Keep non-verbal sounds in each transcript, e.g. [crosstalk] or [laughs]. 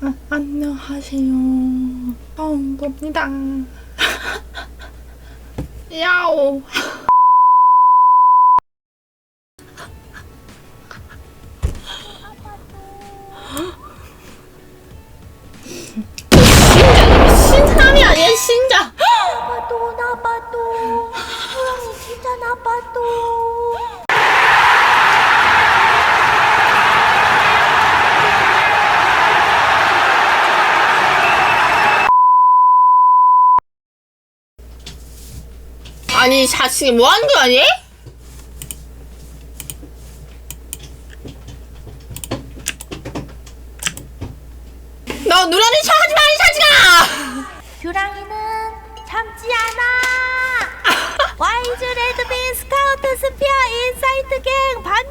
아, 안녕하세요. 처음 봅니다. [laughs] 야오. 아니야, 신자. 나빠도 나빠도 호랑이 진짜 나빠도 아니, 자식이 뭐 하는 거야, 얘? 너 누나는 샤하지 마, 이 자식아! 규랑이는 참지 않아 [laughs] 와이즈 레드빈 스카우트 스피어 인사이트 갱반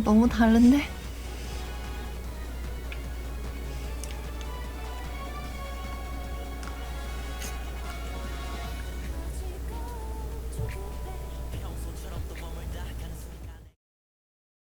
너무 다른데?